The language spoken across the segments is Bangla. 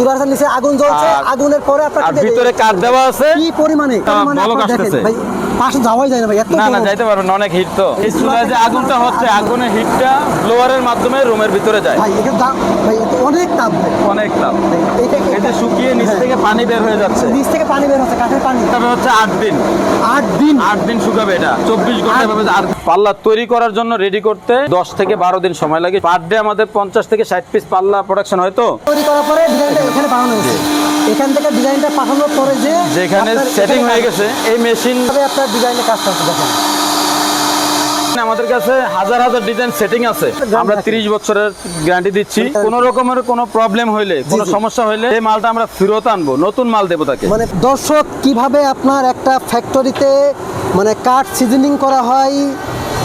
চুলার নিচে আগুন জ্বলছে আগুনের পরে আপনার ভিতরে কাঠ দেওয়া আছে কি পরিমাণে আসতেছে। ভাই পাশে যাওয়াই যায় না ভাই এত না না যাইতে পারবেন না, অনেক হিট তো। এই চুলায় যে আগুনটা হচ্ছে আগুনের হিটটা ব্লোয়ারের মাধ্যমে রুমের ভিতরে যায়। ভাই এখানে দাম ভাই অনেক তাপ ভাই অনেক তাপ এটা শুকিয়ে নিচ হ্যাঁ। থেকে পানি বের হয়ে যাচ্ছে। নিচ থেকে পানি বের হচ্ছে কাঠের পানি। তবে হচ্ছে আট দিন। আট দিন? আট দিন শুকাবে এটা। চব্বিশ ঘণ্টা ভাবে আর পাল্লা তৈরি করার জন্য রেডি করতে দশ থেকে বারো দিন সময় লাগে। পার ডে আমাদের পঞ্চাশ থেকে ষাট পিস পাল্লা প্রোডাকশন হয় তো? তৈরি করার পরে এখানে বানানো হয়েছে। এখান থেকে ডিজাইনটা পাঠানোর পরে যে যেখানে সেটিং হয়ে গেছে এই মেশিন আপনার ডিজাইনের কাজটা হচ্ছে দেখেন। আমাদের কাছে হাজার হাজার ডিজাইন সেটিং আছে। আমরা থাকে। তিরিশ বছরের গ্যারান্টি দিচ্ছি। কোন রকমের কোনো প্রবলেম হইলে কোনো সমস্যা হইলে এই মালটা আমরা ফেরত আনব নতুন মাল দেবো তাকে। মানে দর্শক কীভাবে আপনার একটা ফ্যাক্টরিতে মানে কাঠ সিজনিং করা হয়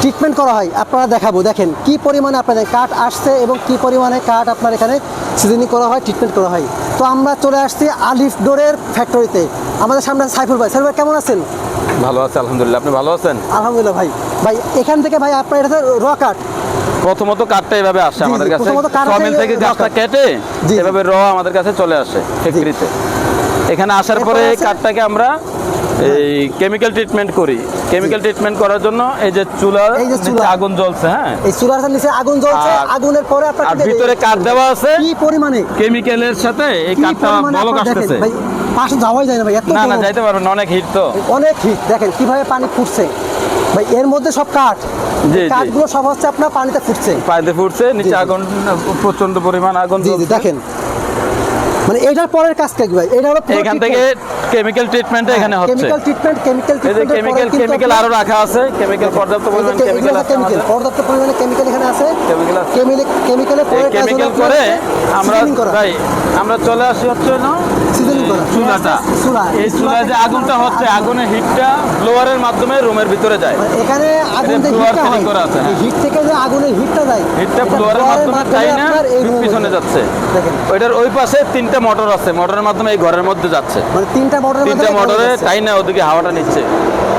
ট্রিটমেন্ট করা হয় আপনারা দেখাবো। দেখেন কি পরিমাণে আপনাদের কাঠ আসছে এবং কি পরিমাণে কাঠ আপনার এখানে সিজনিং করা হয় ট্রিটমেন্ট করা হয়। তো আমরা চলে আসছি আলিফ ডোরের ফ্যাক্টরিতে আমাদের সামনে আছে সাইফুল ভাই। সাইফুল ভাই কেমন আছেন? ভালো আছে আলহামদুলিল্লাহ। আপনি ভালো আছেন? আলহামদুলিল্লাহ ভাই। ভাই এখান থেকে ভাই আপনার এটা র কাঠ। প্রথমত কাঠটা এভাবে আসে আমাদের কাছে। সমিল থেকে গাছটা কেটে। এভাবে র আমাদের কাছে চলে আসে ফ্যাক্টরিতে এখানে আসার পরে কাঠটাকে আমরা এই কেমিক্যাল ট্রিটমেন্ট করি। কেমিক্যাল ট্রিটমেন্ট করার জন্য এই যে চুলা এই যে নিচে আগুন জ্বলছে হ্যাঁ? এই চুলার নিচে আগুন জ্বলছে আগুনের পরে আপনার ভিতরে কাঠ দেওয়া আছে। কি পরিমাণে? কেমিক্যালের সাথে এই কাঠটা বলক আসতেছে। ভাই পাশে যাওয়াই যায় না ভাই এত না না যাইতে পারবেন না, অনেক হিট তো। অনেক হিট দেখেন কীভাবে পানি ফুটছে। ভাই এর মধ্যে সব কাঠ। কাঠগুলো সব হচ্ছে আপনার পানিতে ফুটছে। পানিতে ফুটছে নিচে আগুন প্রচণ্ড পরিমাণ আগুন। দেখেন। মানে এটার পরের কাজ কি ভাই? এটা হলো এখান থেকে কেমিক্যাল ট্রিটমেন্ট এখানে হচ্ছে। Chemical treatment chemical treatment chemical chemical আরও রাখা আছে। কেমিক্যাল পর্যাপ্ত পরিমাণ কেমিক্যাল আছে কেমিক্যাল পর্যাপ্ত পরিমাণে কেমিক্যাল এখানে আছে। কেমিক্যাল কেমিক্যাল কেমিক্যালের পরে কেমিক্যাল করে আমরা ভাই আমরা চলে আসি হচ্ছে না। চুলাটা এই চুলায় যে আগুনটা হচ্ছে আগুনের হিটটা ব্লোয়ারের মাধ্যমে রুমের ভিতরে যায়। এখানে আগুন করা আছে, হ্যাঁ। হিট থেকে যে আগুনের হিটটা যায় হিটটা ব্লোয়ারের মাধ্যমে না পিছনে যাচ্ছে। ওইটার ওই পাশে তিনটা মোটর আছে মোটরের মাধ্যমে এই ঘরের মধ্যে যাচ্ছে। মানে তিনটা মোটরের তিনটা মোটরে। তাই না ওদিকে হাওয়াটা নিচ্ছে।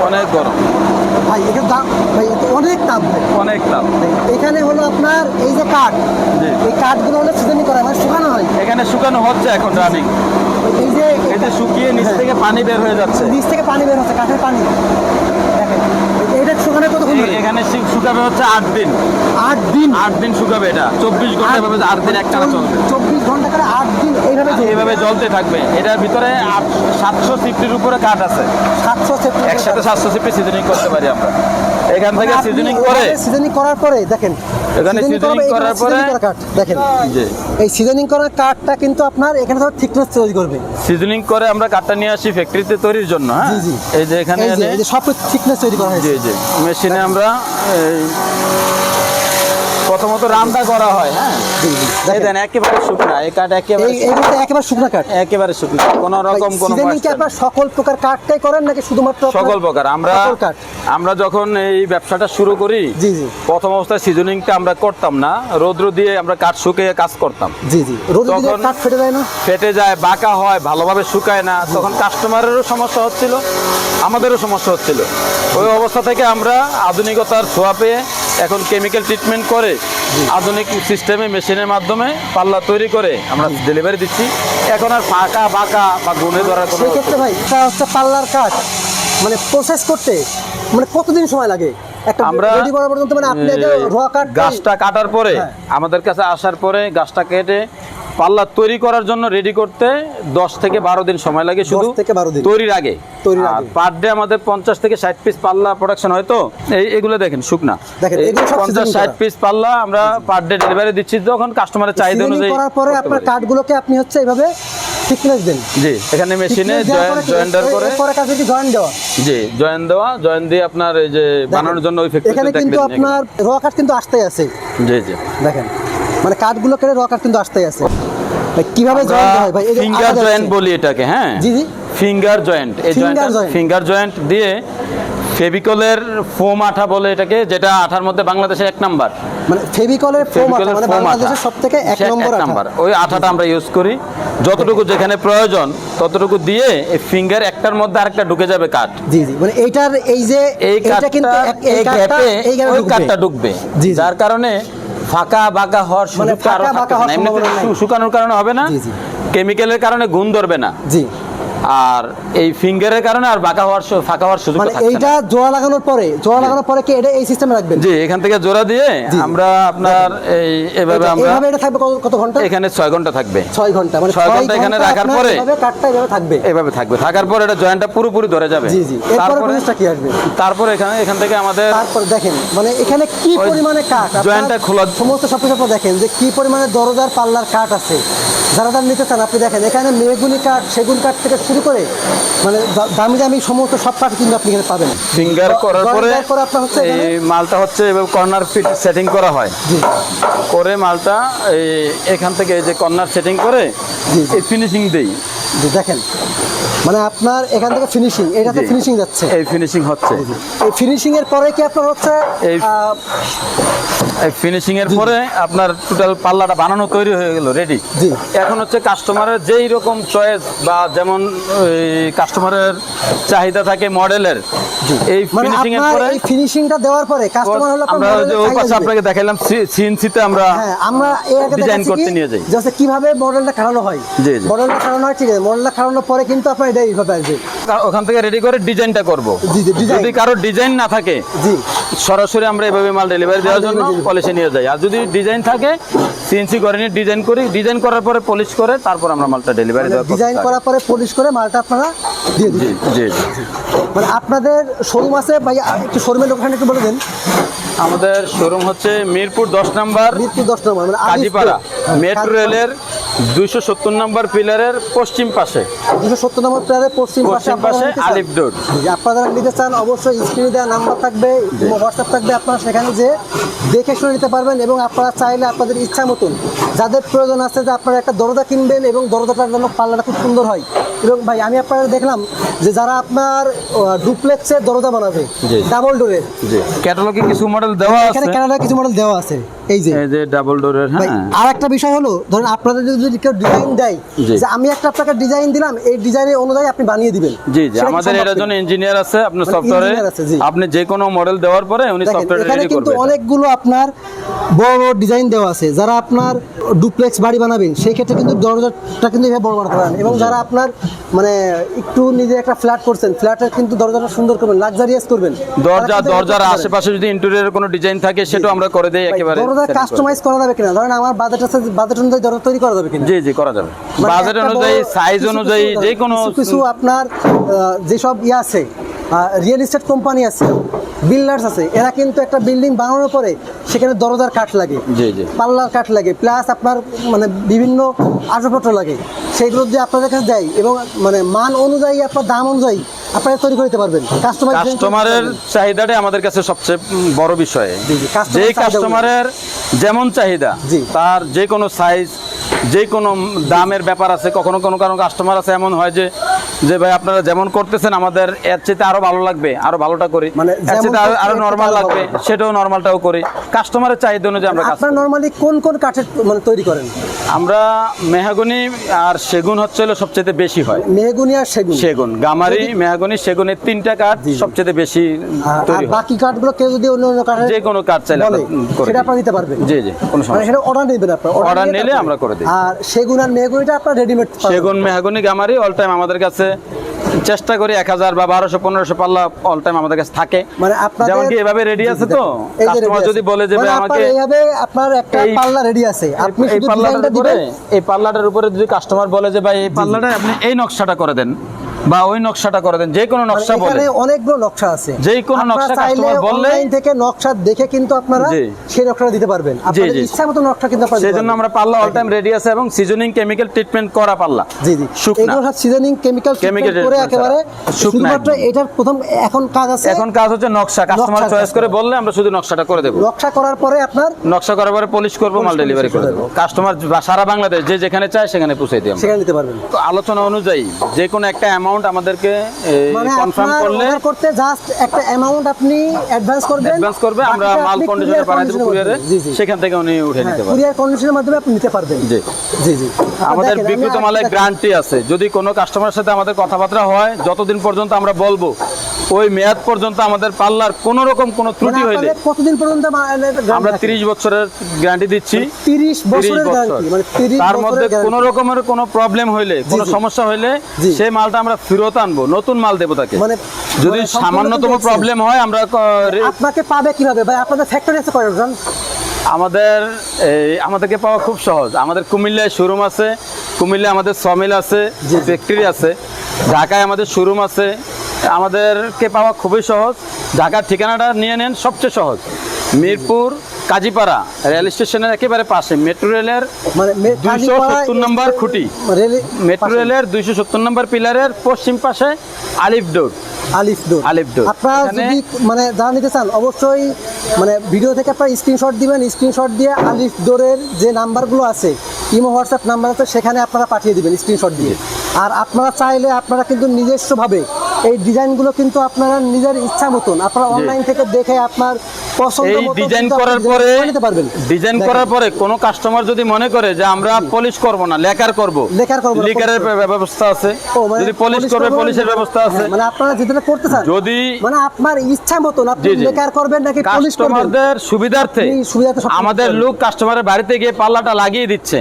অনেক গরম। ভাই দাম ভাই অনেক ভাই। অনেক তাপ এখানে হলো আপনার এই যে কাঠ এই কাঠগুলো হলো সিজনিং করা হয়, শুকানো হয়। এখানে শুকানো হচ্ছে এখন রানিং এই যে এটা শুকিয়ে নিচ হ্যাঁ। থেকে পানি বের হয়ে যাচ্ছে নিচ থেকে পানি বের হচ্ছে কাঠের পানি দেখেন এই- শুকানো কতক্ষণ ধরে? এখানে শুকাবে হচ্ছে আট দিন। আট দিন? আট দিন শুকাবে এটা। চব্বিশ ঘণ্টা ভাবে আট দিন একটানা চলবে। চব্বিশ ঘণ্টা করে আট দিন এইভাবে এইভাবে জ্বলতে থাকবে। এটার ভিতরে সাতশো সিফটির উপরে কাঠ আছে। সাতশো একসাথে সাতশো সিফটি সিজনিং করতে পারি আমরা। এখান থেকে সিজনিং করে সিজনিং করার পরে দেখেন এখানে seasoning করার- করার পরে- দেখেন। এই সিজনিং করা কাঠটা কিন্তু আপনার এখানে তো থিকনেস তৈরি করবে। সিজনিং করে আমরা কাঠটা নিয়ে আসি ফ্যাক্টরিতে তৈরির জন্য হ্যাঁ। এই যে এখানে এই যে সব থিকনেস তৈরি করা হয়েছে। জি জি। মেশিনে আমরা প্রথমত রান্না করা হয় হ্যাঁ? দেখেন, একেবারে শুকনা এই কাঠ একেবারে একেবারে শুকনো কাঠ। একেবারে শুকনো কোনো রকম কোনো সিজনিং কি moisture সকল প্রকার কাঠটাই করেন নাকি শুধুমাত্র সকল প্রকার আমরা আমরা যখন এই ব্যবসাটা শুরু করি জি, জি। প্রথম অবস্থায় সিজনিংটা আমরা করতাম না রৌদ্র দিয়ে আমরা কাঠ শুকিয়ে কাজ করতাম। জি জি। রোদে দিলে তখন- কাঠ ফেটে যায় না? ফেটে যায় বাঁকা হয় ভালোভাবে শুকায় না তখন কাস্টমারেরও সমস্যা হচ্ছিল আমাদেরও সমস্যা হচ্ছিল। ওই অবস্থা থেকে আমরা আধুনিকতার ছোঁয়া পেয়ে এখন কেমিক্যাল ট্রিটমেন্ট করে আধুনিক সিস্টেমে মেশিনের মাধ্যমে পাল্লা তৈরি করে আমরা ডেলিভারি দিচ্ছি। এখন আর ফাঁকা বাঁকা বা গুনে ধরার কোনো সেক্ষেত্রে ভাই এটা হচ্ছে পাল্লার কাজ। মানে প্রসেস করতে মানে কতদিন সময় লাগে? একটা আমরা মানে গাছটা কাটার পরে হ্যাঁ। আমাদের কাছে আসার পরে গাছটা কেটে পাল্লা তৈরি করার জন্য রেডি করতে দশ থেকে বারো দিন সময় লাগে শুধু থেকে 12 দিন। তৈরির আগে। তৈরির আগে। পার ডে আমাদের পঞ্চাশ থেকে ষাট পিস পাল্লা প্রোডাকশন হয় তো? এই এগুলো দেখেন শুকনা। দেখেন, এগুলো সব পঞ্চাশ ষাট। পিস পাল্লা আমরা পার ডে ডেলিভারি দিচ্ছি যখন কাস্টমারের চাহিদা অনুযায়ী করার পরে আপনার পারি। কাঠগুলোকে আপনি হচ্ছে এইভাবে থিকনেস দেন। জি এখানে মেশিনে পরে জয়েন্টার করে। এরপরে কাছে কি জয়েন দেওয়া? জি জয়েন দেওয়া জয়েন দিয়ে আপনার এই যে বানানোর জন্য ওই এখানে কিন্তু আপনার র কাঠ কিন্তু আসতেই আছে। জি জি। দেখেন মানে কাঠগুলো কেটে র কাঠ কিন্তু আসতেই আছে। কীভাবে জয়েন হয় ভাই? ফিঙ্গার জয়েন্ট বলি এটাকে হ্যাঁ? জি, জি। ফিঙ্গার জয়েন্ট এই জয়েন্ট ফিঙ্গার জয়েন্ট দিয়ে ফেভিকলের ফোম আঠা বলে এটাকে যেটা আঠার মধ্যে বাংলাদেশে এক নাম্বার। মানে ফেভিকলের ফোম আঠা মানে বাংলাদেশের সবথেকে এক নম্বর নাম্বার। ওই আঠাটা আমরা ইউজ করি। যতটুকু যেখানে প্রয়োজন ততটুকু দিয়ে এই ফিঙ্গার একটার মধ্যে আরেকটা ঢুকে যাবে কাঠ। জি জি। মানে এইটার এই যে এই এইটা কাঠটা কিন্তু এই গ্যাপে এই গ্যাপে ঢুকবে। যার কারণে ফাঁকা বাঁকা হওয়ার সুযোগটা আরও কারও ফাঁকা বাঁকা থাকতেছে না। এমনিতে সম্ভাবনা নাই। শু- শুকানোর কারণে হবে না। কেমিক্যালের কারণে গুণ ধরবে না জি আর এই ফিঙ্গারের কারণে আর বাঁকা হওয়ার ফাঁকা হওয়ার সুযোগ মানে এইটা জোড়া লাগানোর পরে জোড়া লাগানোর পরে কি এটা এই সিস্টেমে রাখবেন? জি এখান থেকে জোড়া দিয়ে আমরা আপনার এই এভাবে আমরা এইভাবে এটা থাকবে কত- ঘণ্টা? এখানে ছয় ঘণ্টা থাকবে। ছয় ঘণ্টা। মানে ছয় ঘণ্টা এখানে রাখার পরে- এভাবে কাঠটা এভাবে থাকবে। এভাবে থাকবে। থাকার পর এটা জয়েন্টটা পুরোপুরি ধরে যাবে। জি জি। কি আসবে তারপর এখানে এখান থেকে আমাদের তারপর দেখেন মানে এখানে কি ওই পরিমাণে কাঠ? জয়েন্টটা খোলা- সমস্ত সবকিছু আপনারা দেখেন যে কি পরিমাণে দরজার পাল্লার কাঠ আছে। যারা যারা নিতে চান আপনি দেখেন এখানে মেগুনি কাঠ সেগুন কাঠ থেকে শুরু করে মানে দামি দামি সমস্ত সব কাঠ কিন্তু আপনি এখানে পাবেন। ফিঙ্গার করার পরে আপনার হচ্ছে এই মালটা হচ্ছে এভাবে কর্নার ফিট সেটিং করা হয়। করে মালটা এই এখান থেকে এই যে কর্নার সেটিং করে ফিনিশিং দেই। দেখেন। মানে আপনার এখান থেকে ফিনিশিং এটাতে। ফিনিশিং যাচ্ছে এই ফিনিশিং হচ্ছে এই ফিনিশিং এর পরে কি আপনার হচ্ছে এই- এই ফিনিশিং এর পরে আপনার টোটাল পাল্লাটা বানানো তৈরি হয়ে গেল রেডি জি। এখন হচ্ছে কাস্টমারের যেই রকম চয়েস বা যেমন কাস্টমারের চাহিদা থাকে মডেলের এই মানে ফিনিশিং এর পরে এই ফিনিশিংটা দেওয়ার পরে কাস্টমার হলো আমরা ওই পাশে আপনাকে দেখাইলাম সিএনসিতে আমরা হ্যাঁ আমরা এর আগে ডিজাইন করতে নিয়ে যাই। যে কীভাবে মডেলটা খাড়ানো হয় জি, জি। মডেলটা খাড়ানো হয় ঠিক আছে মডেলটা খাড়ানোর পরে কিন্তু আপনার এটা এইভাবে আসবে ওখান থেকে রেডি করে ডিজাইনটা করব। যদি কারও ডিজাইন না থাকে জি। সরাসরি আমরা এভাবে মাল ডেলিভারি দেওয়ার জন্য পলিশে নিয়ে যাই। আর যদি ডিজাইন থাকে সিএনসি করে নিয়ে ডিজাইন করি ডিজাইন করার পরে পলিশ করে তারপর আমরা মালটা ডেলিভারি দেওয়ার ডিজাইন করার পরে পলিশ করে মালটা আপনারা দিয়ে দিন জি। মানে আপনাদের শোরুম আছে? ভাই একটু শোরুমের লোকেশন একটু বলে দেন। আমাদের শোরুম হচ্ছে মিরপুর দশ নম্বর মিরপুর দশ নম্বর মানে কাজীপাড়া মেট্রো রেলের দুইশো সত্তর নম্বর পিলারের পশ্চিম পাশে। দুশো সত্তর নম্বর প্লেয়ারের পশ্চিম পাশে পাশে। আলিফ রোড। আপনারা নিতে চান অবশ্যই স্ক্রিনে দেওয়া নাম্বার থাকবে হোয়াটসঅ্যাপ থাকবে আপনারা সেখানে যে দেখে শুনে নিতে পারবেন এবং আপনারা চাইলে আপনাদের ইচ্ছা মতন যাদের প্রয়োজন আছে যে আপনারা একটা দরজা কিনবেন এবং দরজাটার জন্য পাল্লাটা খুব সুন্দর হয়। এবং ভাই আমি আপনারা দেখলাম যে যারা আপনার ডুপ্লেক্সের দরজা বানাবে। ডাবল ডোরের ক্যাটালগে কিছু মডেল দেওয়া আছে। এখানে কানাডার কিছু মডেল দেওয়া আছে। এই যে। এই যে ডাবল ডোরের হ্যাঁ। আর একটা বিষয় হলো ধরুন আপনাদের যদি কেউ ডিজাইন দেয় যে আমি একটা আপনাকে ডিজাইন দিলাম এই ডিজাইনের অনুযায়ী আপনি বানিয়ে দিবেন। জি জি। আমাদের এর জন্য ইঞ্জিনিয়ার আছে আপনার মানে সফটওয়্যারে জি। আপনি যে কোনো মডেল দেওয়ার পরে উনি সফটওয়্যার রেডি কিন্তু করবে এটা। অনেকগুলো আপনার বড় বড় ডিজাইন দেওয়া আছে। যারা আপনার ডুপ্লেক্স বাড়ি বানাবেন সেই ক্ষেত্রে কিন্তু দরজাটা কিন্তু এভাবে বড় বড় করেন এবং যারা আপনার মানে একটু নিজে একটা ফ্ল্যাট করছেন ফ্ল্যাটের কিন্তু দরজাটা সুন্দর করবেন লাক্সারিয়াস করবেন। দরজা দরজার আশেপাশে যদি ইন্টেরিয়র কোনো ডিজাইন থাকে সেটাও আমরা করে দেই একেবারে দরজা কাস্টমাইজ করা। যাবে কিনা? ধরেন আমার বাজেট আছে বাজেট অনুযায়ী দরজা তৈরি করা যাবে কিনা। জি জি করা যাবে। মানে বাজেট অনুযায়ী সাইজ অনুযায়ী যে কোনো কিছু আপনার যেসব ইয়ে আছে রিয়েল এস্টেট কোম্পানি আছে বিল্ডার্স আছে এরা কিন্তু একটা বিল্ডিং বানানোর পরে সেখানে দরজার কাঠ লাগে পাল্লার কাঠ লাগে প্লাস আপনার মানে বিভিন্ন আসবাবপত্র লাগে। সেইগুলো যদি আপনাদের কাছে দেয় এবং মানে মান অনুযায়ী আপনার দাম অনুযায়ী আপনারা তৈরি করতে পারবেন। কাস্টমার কাস্টমারের চাহিদাটাই আমাদের কাছে সবচেয়ে বড় বিষয়। জি, জি, customer যে কাস্টমারের যেমন চাহিদা। তার যে কোনো সাইজ যে কোনো দামের ব্যাপার আছে কখনো কোনো কারণ কাস্টমার আছে এমন হয় যে যে ভাই আপনারা যেমন করতেছেন আমাদের এর চেয়ে আরও ভালো লাগবে আরও ভালোটা করি। মানে এর চেয়ে আরো- আরও নর্মাল লাগবে সেটাও নর্মালটাও করি। কাস্টমারের চাহিদা অনুযায়ী আমরা আপনার নর্মালি কোন কোন কাঠের মানে তৈরি করেন? আমরা মেহাগনি আর সেগুন হচ্ছে হলো সবচেয়ে বেশি হয়। মেহগুনি আর সেগুন? সেগুন গামারি মেহাগনি সেগুনের তিনটা কাঠ সবচেয়ে বেশি আর- আর তৈরি হয়। বাকি কাঠগুলো কেউ যদি অন্য অন্য কাঠের যে কোনো কাঠ চাইলে সেটা দিই। আপনারা দিতে পারবেন? জি জি কোনো মানে সমস্যা। সেটা অর্ডার নেবেন আপনার। Order নিলে আমরা করে দিই। আর সেগুন আর মেহগুনিটা আপনার রেডিমেড সেগুন মেহাগনি গামারি অল টাইম আমাদের কাছে চেষ্টা করি এক হাজার বা বারোশো পনেরোশো পাল্লা অল টাইম আমাদের কাছে থাকে। মানে যেমন কি এভাবে রেডি আছে তো? কাস্টমার যদি বলে যে মানে আমাকে এইভাবে আপনার একটা পাল্লা রেডি আছে। আপনি এই পাল্লাটার উপরে এই পাল্লাটার উপরে যদি কাস্টমার বলে যে ভাই এই পাল্লাটা আপনি এই নকশাটা করে দেন। বা ওই নকশাটা করে দেন যে কোনো মানে নকশা বলে অনেকগুলো নকশা আছে। যে কোনো নকশা customer বললে- অনলাইন থেকে নকশা দেখে কিন্তু আপনারা সেই নকশাটা দিতে পারবেন। আপনাদের ইচ্ছা মতো নকশা কিন্তু আপনারা সেই দিতে জন্য পারবেন। আমরা পাল্লা অল টাইম রেডি আছে এবং সিজনিং কেমিক্যাল ট্রিটমেন্ট করা পাল্লা। জি জি। শুকনা। এগুলো সব সিজনিং কেমিক্যাল Chemical করে একেবারে শুধুমাত্র। এটার প্রথম এখন কাজ আছে। এখন কাজ হচ্ছে নকশা। কাস্টমার চয়েস করে বললে আমরা শুধু নকশাটা করে দেবো। নকশা করার পরে আপনার নকশা করার পরে পলিশ করব মাল ডেলিভারি করে করে দেবো। কাস্টমার সারা বাংলাদেশ যে যেখানে চায় সেখানে পৌঁছে দিই আমরা। সেখানে দিতে পারবেন। তো আলোচনা অনুযায়ী যে কোনো একটা অ্যামাউন্ট আমাদেরকে মানে কনফার্ম করলে করতে জাস্ট একটা অ্যামাউন্ট আপনি অ্যাডভান্স করবেন অ্যাডভান্স করবে আমরা মাল কন্ডিশনে পাঠিয়ে দেব কুরিয়ারে সেখান থেকে উনি উঠে নিতে পারবেন। কুরিয়ার কন্ডিশনের মাধ্যমে আপনি নিতে পারবেন। জি। জি জি। আমাদের বিক্রিত মালে গ্যারান্টি আছে। যদি কোনো কাস্টমারের সাথে আমাদের কথাবার্তা হয় যতদিন পর্যন্ত আমরা বলব ওই মেয়াদ পর্যন্ত আমাদের পাল্লার কোনো রকম কোনো ত্রুটি মানে হইলে কতদিন পর্যন্ত আমরা তিরিশ বছরের গ্যারান্টি দিচ্ছি। তিরিশ 30 বছরের বছর। গ্যারান্টি মানে তার মধ্যে বছরের কোনো রকমের কোনো প্রবলেম হইলে কোনো সমস্যা হইলে সেই মালটা আমরা ফেরত আনব নতুন মাল দেবো তাকে। মানে যদি মানে সামান্যতম প্রবলেম হয় আমরা আপনাকে পাবে কীভাবে? ভাই আপনাদের ফ্যাক্টরি আছে কয়জন আমাদের এই আমাদেরকে পাওয়া খুব সহজ। আমাদের কুমিল্লায় শোরুম আছে কুমিল্লায় আমাদের সমিল আছে ফ্যাক্টরি আছে। ঢাকায় আমাদের শোরুম আছে আমাদেরকে পাওয়া খুবই সহজ। ঢাকার ঠিকানাটা নিয়ে নেন সবচেয়ে সহজ। মিরপুর কাজীপাড়া রেল স্টেশনের একেবারে পাশে। মেট্রো রেলের মানে দুইশো সত্তর নম্বর খুঁটি। মেট্রো রেলের দুইশো সত্তর নম্বর পিলারের পশ্চিম পাশে আলিফডোর। আলিফ ডোর আপনারা যদি মানে নিতে চান অবশ্যই মানে ভিডিও থেকে আপনারা স্ক্রিনশট দিবেন। স্ক্রিনশট দিয়ে আলিফ ডোরের যে নাম্বারগুলো আছে ইমো হোয়াটসঅ্যাপ নাম্বার আছে সেখানে আপনারা পাঠিয়ে দিবেন স্ক্রিনশট দিয়ে। আর আপনারা চাইলে আপনারা কিন্তু নিজস্বভাবে এই ডিজাইনগুলো কিন্তু আপনারা নিজের ইচ্ছা মতন আপনারা অনলাইন থেকে দেখে আপনার পছন্দ এই ডিজাইন করার পরে ডিজাইন করার পরে কোনো কাস্টমার যদি মনে করে যে আমরা পলিশ করব না লেকার করব লেকার করব লিকারের। ব্যবস্থা আছে। মানে যদি পলিশ করবে পলিশের ব্যবস্থা আছে। মানে আপনারা যেটা করতে চান যদি মানে আপনার ইচ্ছা মতন আপনি। লেকার করবেন নাকি পলিশ করবেন? কাস্টমারদের সুবিধার্থে আমাদের লোক কাস্টমারের বাড়িতে গিয়ে পাল্লাটা লাগিয়ে দিচ্ছে।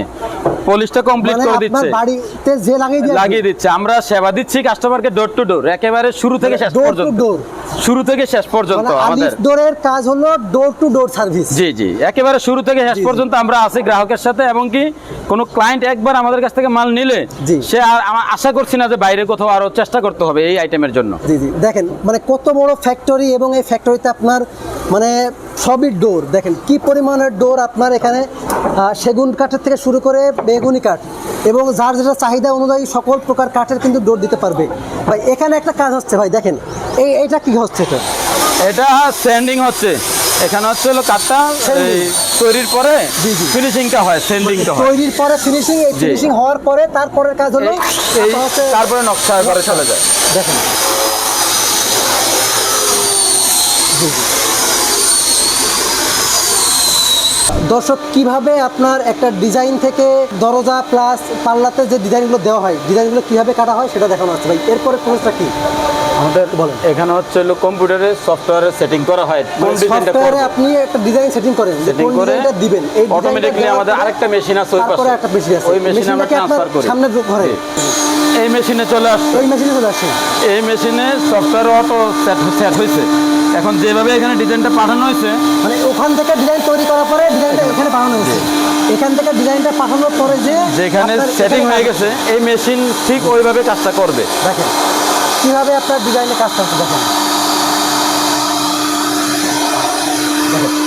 পলিশটা কমপ্লিট মানে করে দিচ্ছে। বাড়িতে যে লাগিয়ে দিয়ে লাগিয়ে দিচ্ছে। আমরা সেবা দিচ্ছি কাস্টমারকে ডোর টু ডোর একেবারে শুরু থেকে শেষ পর্যন্ত। ডোর শুরু থেকে শেষ পর্যন্ত মানে আমাদের। ডোরের কাজ হলো ডোর টু ডোর সার্ভিস জি জি। একেবারে শুরু থেকে শেষ পর্যন্ত আমরা আছি গ্রাহকের সাথে এবং কি কোনো ক্লায়েন্ট একবার আমাদের কাছ থেকে মাল নিলে সে আর আশা করছি না যে বাইরে কোথাও আরও চেষ্টা করতে হবে এই আইটেমের জন্য। জি জি। দেখেন মানে কত বড় ফ্যাক্টরি এবং এই ফ্যাক্টরিতে আপনার মানে সবই ডোর। দেখেন কি পরিমাণের ডোর আপনার এখানে সেগুন কাঠের থেকে শুরু করে বেগুনি কাঠ এবং যার যেটা চাহিদা অনুযায়ী সকল প্রকার কাঠের কিন্তু ডোর দিতে পারবে। ভাই এখানে একটা কাজ হচ্ছে ভাই দেখেন এই এইটা কি হচ্ছে এটা? এটা স্যান্ডিং হচ্ছে। এখানে হচ্ছে হলো কাঠটা তৈরির পরে। ফিনিশিংটা হয় স্যান্ডিংটা হয়। তৈরির পরে ফিনিশিং এই ফিনিশিং হওয়ার পরে তারপরের কাজ হলো এই- তারপরে নকশা করে চলে যায়। দেখেন। জি, জি। দর্শক কীভাবে আপনার একটা ডিজাইন থেকে দরজা প্লাস পাল্লাতে যে ডিজাইনগুলো দেওয়া হয় ডিজাইনগুলো কীভাবে কাটা হয় সেটা দেখানো আছে ভাই। এরপরে প্রসেসটা কি? আমাদের বলেন। এখানে হচ্ছে হলো কম্পিউটারে সফটওয়্যারে সেটিং করা হয়। কোন ডিজাইনটা সফটওয়্যারে আপনি একটা ডিজাইন সেটিং করেন সেটিং করে ডিজাইনটা দিবেন। এই অটোমেটিকলি আমাদের আরেকটা মেশিন আছে ওই তারপরে একটা মেশিন আছে। ওই মেশিনে আমরা ট্রান্সফার করি। সামনে ঘরে। এই মেশিনে চলে আসছে। ওই মেশিনে চলে আসে এই মেশিনে সফটওয়্যার অটো সেট সেট হয়েছে এখন যেভাবে এখানে ডিজাইনটা পাঠানো হয়েছে মানে ওখান থেকে ডিজাইন তৈরি করার পরে ডিজাইনটা এখানে পাঠানো হয়েছে এখান থেকে ডিজাইনটা পাঠানোর পরে যে যেখানে সেটিং হয়ে গেছে এই মেশিন ঠিক ওইভাবে কাজটা করবে দেখেন কীভাবে আপনার ডিজাইনে কাজটা করছে দেখেন।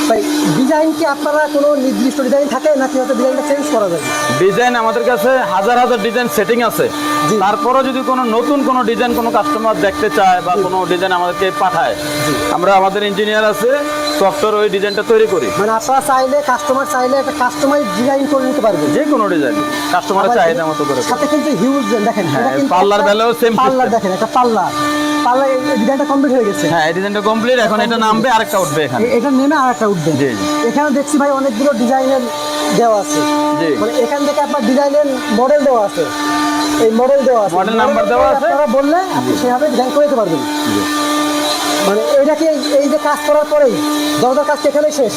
ভাই ডিজাইন কি আপনারা কোনো নির্দিষ্ট ডিজাইন থাকে নাকি হয়তো ডিজাইনটা চেঞ্জ করা যায় ডিজাইন আমাদের কাছে হাজার হাজার ডিজাইন সেটিং আছে। তারপরও যদি কোনো নতুন কোনো ডিজাইন কোনো কাস্টমার দেখতে চায় বা কোনো ডিজাইন আমাদেরকে পাঠায় আমরা আমাদের ইঞ্জিনিয়ার আছে সফটওয়্যার ওই ডিজাইনটা তৈরি করি। মানে আপনারা চাইলে কাস্টমার চাইলে একটা কাস্টমাইজ ডিজাইন করে নিতে পারবেন। যে কোনো ডিজাইন কাস্টমারের চাহিদা মতো করে। সাথে কিন্তু হিউজ দেখেন হ্যাঁ, পাল্লার একটা বেলাও same পাল্লার দেখেন একটা পাল্লা পাল্লা এই ডিজাইনটা কমপ্লিট হয়ে গেছে। হ্যাঁ এই ডিজাইনটা কমপ্লিট এখন এটা নামবে আরেকটা উঠবে এখানে। এটা নেমে আরেকটা উঠবে। জি, জি। এখানে দেখছি ভাই অনেকগুলো ডিজাইনের দেওয়া আছে। জি। মানে এখান থেকে আপনার ডিজাইনের মডেল দেওয়া আছে। এই মডেল দেওয়া আছে। Model number দেওয়া আছে। আপনারা বললে আপনি সেভাবে ডিজাইন করে দিতে পারবেন। মানে এটা কি এই- যে কাজ করার পরেই দরজার কাজ কি এখানেই শেষ?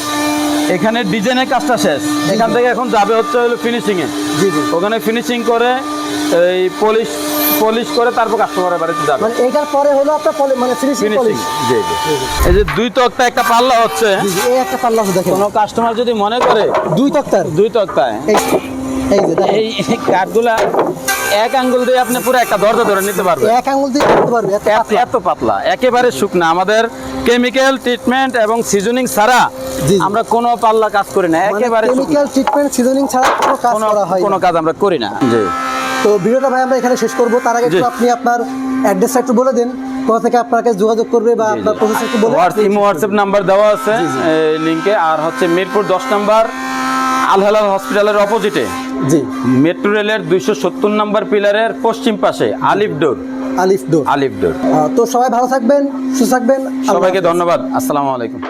এখানে ডিজাইনের কাজটা শেষ। এখান থেকে এখন যাবে হচ্ছে হলো ফিনিশিং এ। জি জি। ওখানে ফিনিশিং করে এই পলিশ পলিশ করে তারপর কাস্টমারের বাড়িতে যাবে। মানে এইটার পরে হলো আপনার মানে ফিনিশিং পলিশ জি জি। এই যে দুই তক্তা একটা পাল্লা হচ্ছে। এই একটা পাল্লা আছে দেখেন। কোনো কাস্টমার যদি মনে করে দুই তক্তার। দুই তক্তায়। এই এই যে এই কাঠগুলা এক আঙ্গুল দিয়ে আপনি পুরো একটা দরজা ধরে নিতে পারবেন। এক আঙুল দিয়ে করতে পারবে এত পাতলা। এত পাতলা। একেবারে শুকনা। আমাদের কেমিক্যাল ট্রিটমেন্ট এবং সিজনিং ছাড়া জি, জি। আমরা কোনো পাল্লা কাজ করি না। মানে একেবারে শুকনা। কেমিক্যাল ট্রিটমেন্ট সিজনিং ছাড়া কোনো কাজ কোনো করা হয় না। কোনো কাজ আমরা করি না। জি। তো ভিডিওটা ভাই আমরা এখানে শেষ করব। তার আগে একটু আপনি আপনার অ্যাড্রেসটা একটু বলে দিন। কোথা থেকে আপনাকে যোগাযোগ করবে বা আপনার প্রসেস একটু বলে ইমো হোয়াটসঅ্যাপ নাম্বার দেওয়া আছে লিঙ্কে আর হচ্ছে মিরপুর দশ নাম্বার আল হেলাল হসপিটালের অপোজিটে জি। মেট্রো রেলের দুইশো সত্তর নম্বর পিলারের পশ্চিম পাশে আলিফ ডোর। আলিফ ডোর। আলিফ ডোর। তো সবাই ভালো থাকবেন সুস্থ থাকবেন। সবাইকে ধন্যবাদ। আসসালামু আলাইকুম।